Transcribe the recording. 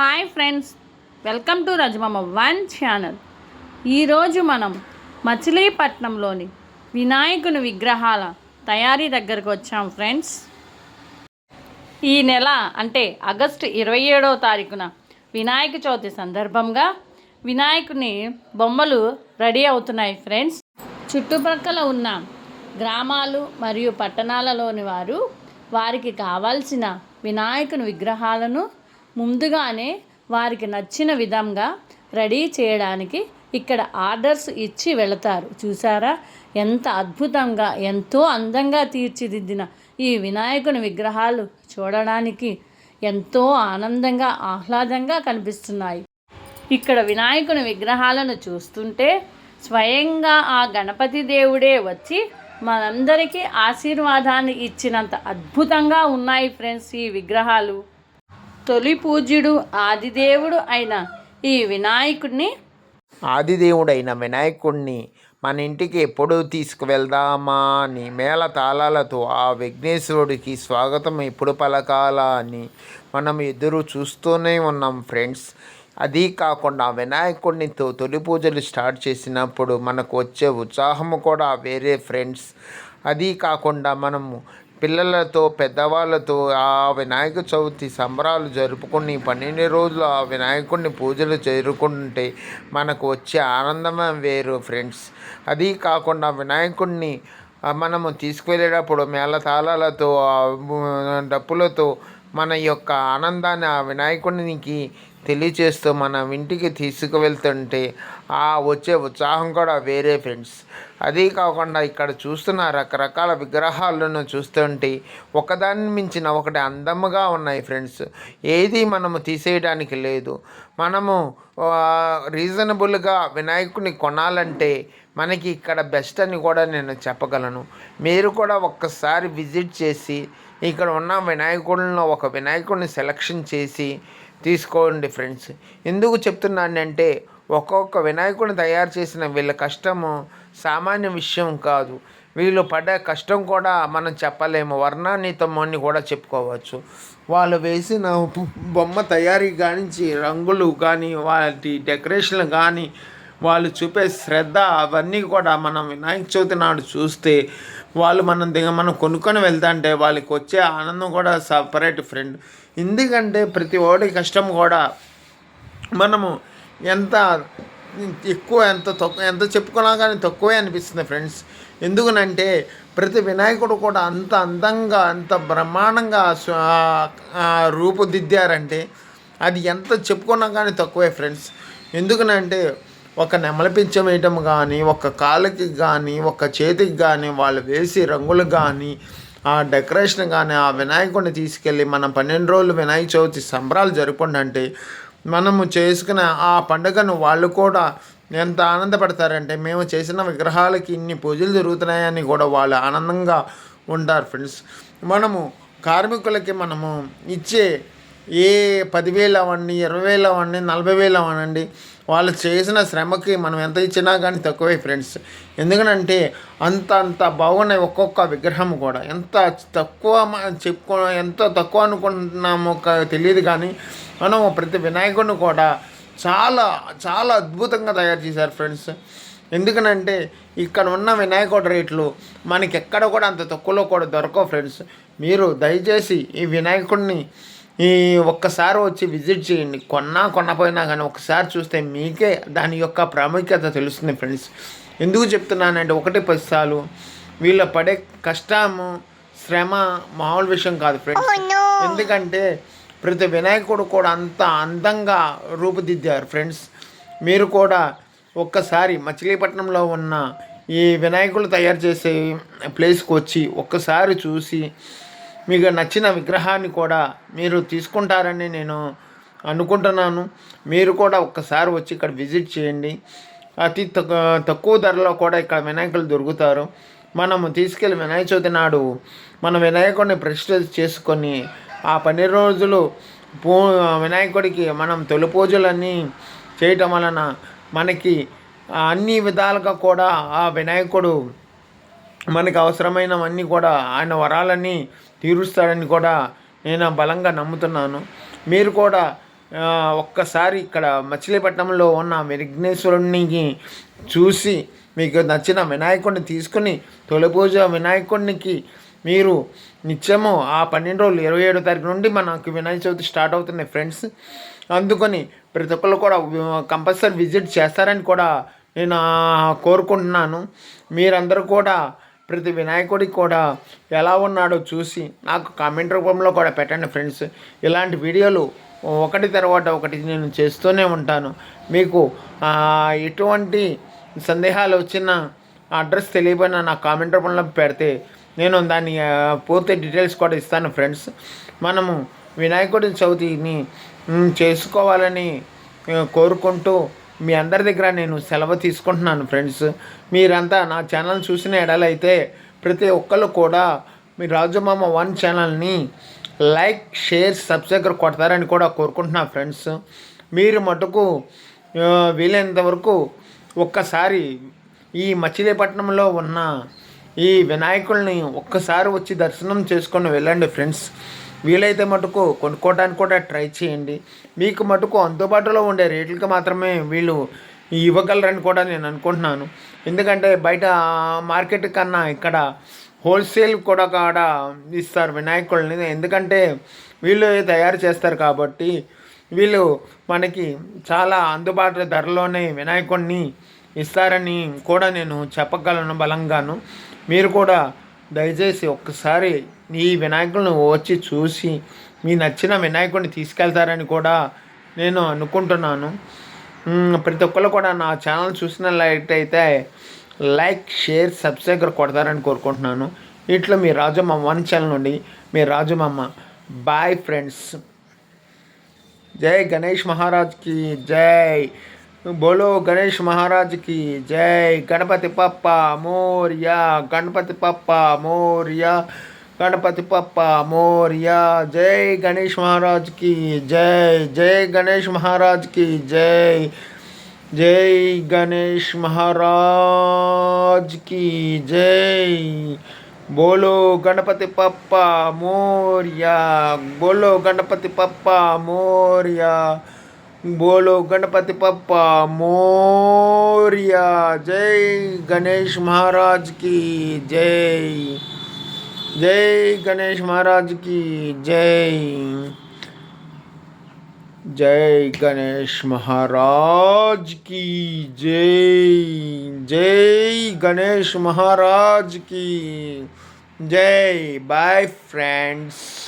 Hi friends welcome to Rajamamma one channel. ఈరోజు మనం మచిలీపట్నంలోని వినాయకుని విగ్రహాల తయారీ దగ్గరకు వచ్చాం ఫ్రెండ్స్. ఈ నెల అంటే ఆగస్టు ఇరవై ఏడవ తారీఖున వినాయక చవితి సందర్భంగా వినాయకుని బొమ్మలు రెడీ అవుతున్నాయి ఫ్రెండ్స్. చుట్టుపక్కల ఉన్న గ్రామాలు మరియు పట్టణాలలోని వారు వారికి కావాల్సిన వినాయకుని విగ్రహాలను ముందుగానే వారికి నచ్చిన విధంగా రెడీ చేయడానికి ఇక్కడ ఆర్డర్స్ ఇచ్చి వెళతారు. చూసారా ఎంత అద్భుతంగా ఎంతో అందంగా తీర్చిదిద్దిన ఈ వినాయకుని విగ్రహాలు చూడడానికి ఎంతో ఆనందంగా ఆహ్లాదంగా కనిపిస్తున్నాయి. ఇక్కడ వినాయకుని విగ్రహాలను చూస్తుంటే స్వయంగా ఆ గణపతి దేవుడే వచ్చి మనందరికీ ఆశీర్వాదాన్ని ఇచ్చినంత అద్భుతంగా ఉన్నాయి ఫ్రెండ్స్ ఈ విగ్రహాలు. తొలి పూజ్యుడు ఆదిదేవుడు అయిన ఈ వినాయకుడిని ఆదిదేవుడైన వినాయకుణ్ణి మన ఇంటికి ఎప్పుడు తీసుకువెళ్దామా అని మేళ తాళాలతో ఆ విఘ్నేశ్వరుడికి స్వాగతం ఎప్పుడు పలకాలా అని మనం ఎదురు చూస్తూనే ఉన్నాం ఫ్రెండ్స్. అది కాకుండా వినాయకుడినితో తొలి పూజలు స్టార్ట్ చేసినప్పుడు మనకు వచ్చే ఉత్సాహము కూడా వేరే ఫ్రెండ్స్. అది కాకుండా మనము పిల్లలతో పెద్దవాళ్ళతో ఆ వినాయక చవితి సంబరాలు జరుపుకుని పన్నెండు రోజులు ఆ వినాయకుడిని పూజలు చేరుకుంటే మనకు వచ్చే ఆనందమే వేరు ఫ్రెండ్స్. అది కాకుండా వినాయకుడిని మనము తీసుకువెళ్ళేటప్పుడు మేళతాళాలతో డప్పులతో మన యొక్క ఆనందాన్ని ఆ వినాయకునికి తెలియచేస్తూ మనం ఇంటికి తీసుకువెళ్తుంటే ఆ వచ్చే ఉత్సాహం కూడా వేరే ఫ్రెండ్స్. అదే కాకుండా ఇక్కడ చూస్తున్న రకరకాల విగ్రహాలను చూస్తుంటే ఒకదాన్ని మించిన ఒకటి అందముగా ఉన్నాయి ఫ్రెండ్స్. ఏది మనము తీసేయడానికి లేదు. మనము రీజనబుల్గా వినాయకుని కొనాలంటే మనకి ఇక్కడ బెస్ట్ అని కూడా నేను చెప్పగలను. మీరు కూడా ఒక్కసారి విజిట్ చేసి ఇక్కడ ఉన్న వినాయకుడిలో ఒక వినాయకుడిని సెలక్షన్ చేసి తీసుకోండి ఫ్రెండ్స్ ఎందుకు చెప్తున్నానంటే ఒక్కొక్క వినాయకుడిని తయారు చేసిన వీళ్ళ కష్టము సామాన్య విషయం కాదు. వీళ్ళు పడే కష్టం కూడా మనం చెప్పలేము. వర్ణానీతము అని కూడా చెప్పుకోవచ్చు. వాళ్ళు వేసిన బొమ్మ తయారీ కానించి రంగులు కానీ వాటి డెకరేషన్లు కానీ వాళ్ళు చూపే శ్రద్ధ అవన్నీ కూడా మనం వినాయక చవితి నాడు చూస్తే వాళ్ళు మనం దిగ మనం కొనుక్కొని వెళ్తాంటే వాళ్ళకి వచ్చే ఆనందం కూడా సపరేట్ ఫ్రెండ్ ఎందుకంటే ప్రతి ఓడి కష్టం కూడా మనము ఎంత ఎక్కువ ఎంత తక్కువ ఎంత చెప్పుకున్నా కానీ తక్కువే అనిపిస్తుంది ఫ్రెండ్స్ ఎందుకనంటే ప్రతి వినాయకుడు కూడా అంత అందంగా అంత బ్రహ్మాండంగా రూపుదిద్దారంటే అది ఎంత చెప్పుకున్నా కానీ తక్కువే ఫ్రెండ్స్ ఎందుకనంటే ఒక నెమలపించం వేయటం కానీ ఒక కాలుకి కానీ ఒక చేతికి కానీ వాళ్ళు వేసి రంగులు కానీ ఆ డెకరేషన్ కానీ ఆ వినాయకుడిని తీసుకెళ్ళి మనం పన్నెండు రోజులు వినాయక చవితి సంబరాలు జరుపుకుంటే మనము చేసుకున్న ఆ పండుగను వాళ్ళు కూడా ఎంత ఆనందపడతారంటే మేము చేసిన విగ్రహాలకి ఇన్ని పూజలు జరుగుతున్నాయని కూడా వాళ్ళు ఆనందంగా ఉంటారు ఫ్రెండ్స్ మనము కార్మికులకి మనము ఇచ్చే ఏ పదివేలు అవ్వండి ఇరవై వేలు అవ్వండి నలభై వేలు అవ్వనండి. వాళ్ళు చేసిన శ్రమకి మనం ఎంత ఇచ్చినా కానీ తక్కువే ఫ్రెండ్స్. ఎందుకనంటే అంత అంత బాగున్నాయి ఒక్కొక్క విగ్రహం కూడా. ఎంత తక్కువ చెప్పుకో ఎంత తక్కువ అనుకుంటున్నామో తెలియదు కానీ మనం ప్రతి వినాయకుడిని కూడా చాలా చాలా అద్భుతంగా తయారు చేశారు ఫ్రెండ్స్. ఎందుకనంటే ఇక్కడ ఉన్న వినాయకుడి రేట్లు మనకి ఎక్కడ కూడా అంత తక్కువలో కూడా దొరకవు ఫ్రెండ్స్. మీరు దయచేసి ఈ వినాయకుడిని ఈ ఒక్కసారి వచ్చి విజిట్ చేయండి. కొన్నా కొనపోయినా కానీ ఒకసారి చూస్తే మీకే దాని యొక్క ప్రాముఖ్యత తెలుస్తుంది ఫ్రెండ్స్. ఎందుకు చెప్తున్నానంటే ఒకటి పైసాలు వీళ్ళ పడే కష్టము శ్రమ మామూలు విషయం కాదు ఫ్రెండ్స్. ఎందుకంటే ప్రతి వినాయకుడు కూడా అంత అందంగా రూపుదిద్దారు ఫ్రెండ్స్. మీరు కూడా ఒక్కసారి మచిలీపట్నంలో ఉన్న ఈ వినాయకులు తయారు చేసే ప్లేస్కి వచ్చి ఒక్కసారి చూసి మీకు నచ్చిన విగ్రహాన్ని కూడా మీరు తీసుకుంటారని నేను అనుకుంటున్నాను. మీరు కూడా ఒక్కసారి వచ్చి ఇక్కడ విజిట్ చేయండి. అతి తక్కువ ధరలో కూడా ఇక్కడ వినాయకులు దొరుకుతారు. మనము తీసుకెళ్ళి వినాయక చవితి నాడు మన వినాయకుడిని ప్రతిష్ఠ చేసుకొని ఆ పన్నెండు రోజులు పూ వినాయకుడికి మనం తొలి పూజలన్నీ చేయటం వలన మనకి అన్ని విధాలుగా కూడా ఆ వినాయకుడు మనకు అవసరమైనవన్నీ కూడా ఆయన వరాలన్నీ తీరుస్తాడని కూడా నేను బలంగా నమ్ముతున్నాను. మీరు కూడా ఒక్కసారి ఇక్కడ మచిలీపట్నంలో ఉన్న విఘ్నేశ్వరునికి చూసి మీకు నచ్చిన వినాయకుడిని తీసుకుని తొలి పూజ వినాయకుడికి మీరు నిత్యము ఆ పన్నెండు రోజులు ఇరవై ఏడో తారీఖు నుండి మనకు వినాయక చవితి స్టార్ట్ అవుతున్నాయి ఫ్రెండ్స్. అందుకని ప్రతి ఒక్కరు కూడా కంపల్సరీ విజిట్ చేస్తారని కూడా నేను కోరుకుంటున్నాను. మీరందరూ కూడా ప్రతి వినాయకుడికి కూడా ఎలా ఉన్నాడో చూసి నాకు కామెంట్ రూపంలో కూడా పెట్టండి ఫ్రెండ్స్. ఇలాంటి వీడియోలు ఒకటి తర్వాత ఒకటి నేను చేస్తూనే ఉంటాను. మీకు ఎటువంటి సందేహాలు వచ్చినా అడ్రస్ తెలియపోయినా నా కామెంట్ రూపంలో పెడితే నేను దాని పూర్తి డీటెయిల్స్ కూడా ఇస్తాను ఫ్రెండ్స్. మనము వినాయకుడి చవితిని చేసుకోవాలని కోరుకుంటూ మీ అందరి దగ్గర నేను సెలవు తీసుకుంటున్నాను ఫ్రెండ్స్. మీరంతా నా ఛానల్ చూసిన ఎడలైతే ప్రతి ఒక్కళ్ళు కూడా మీ రాజుమామ వన్ ఛానల్ని లైక్ షేర్ సబ్స్క్రైబర్ కొడతారని కూడా కోరుకుంటున్నాను ఫ్రెండ్స్. మీరు మటుకు వీలైనంత వరకు ఒక్కసారి ఈ మచిలీపట్నంలో ఉన్న ఈ వినాయకుల్ని ఒక్కసారి వచ్చి దర్శనం చేసుకొని వెళ్ళండి ఫ్రెండ్స్. వీలైతే మటుకు కొనుక్కోవడానికి కూడా ట్రై చేయండి. మీకు మటుకు అందుబాటులో ఉండే రేట్లకి మాత్రమే వీళ్ళు ఇవ్వగలరని కూడా నేను అనుకుంటున్నాను. ఎందుకంటే బయట మార్కెట్ కన్నా ఇక్కడ హోల్సేల్ కూడా కాడ ఇస్తారు వినాయకుల్ని. ఎందుకంటే వీళ్ళు తయారు చేస్తారు కాబట్టి వీళ్ళు మనకి చాలా అందుబాటు ధరలోనే వినాయకుడిని ఇస్తారని కూడా నేను చెప్పగలను బలంగాను. మీరు కూడా దయచేసి ఒక్కసారి ఈ వినాయకులను వచ్చి చూసి మీ నచ్చిన వినాయకుడిని తీసుకెళ్తారని కూడా నేను అనుకుంటున్నాను. ప్రతి ఒక్కరు కూడా నా ఛానల్ చూసినట్లయితే లైక్ షేర్ సబ్స్క్రైబర్ కొడతారని కోరుకుంటున్నాను. ఇట్లా మీ రాజమ్మ వన్ ఛానల్ నుండి మీ రాజమమ్మ బాయ్ ఫ్రెండ్స్ జై గణేష్ మహారాజ్కి జై. బోలో గణేష్ మహారాజ్కి జై. గణపతి పప్ప మోర్య. గణపతి పప్ప మోర్యా. గణపతి పప్ప మోర్యా జై గణేష్ మహారాజ్కి జై జై గణేష్ మహారాజ్కి జై జై గణేష్ మహారాజ్కి జై. బోలో గణపతి పప్ప మోర్యా బోలో గణపతి పప్ప మోర్యా బోలో గణపతి పప్ప మోర్యా జై గణేష్ మహారాజ్కి జై. जय गणेश महाराज की जय। जय गणेश महाराज की जय। जय गणेश महाराज की जय। Bye friends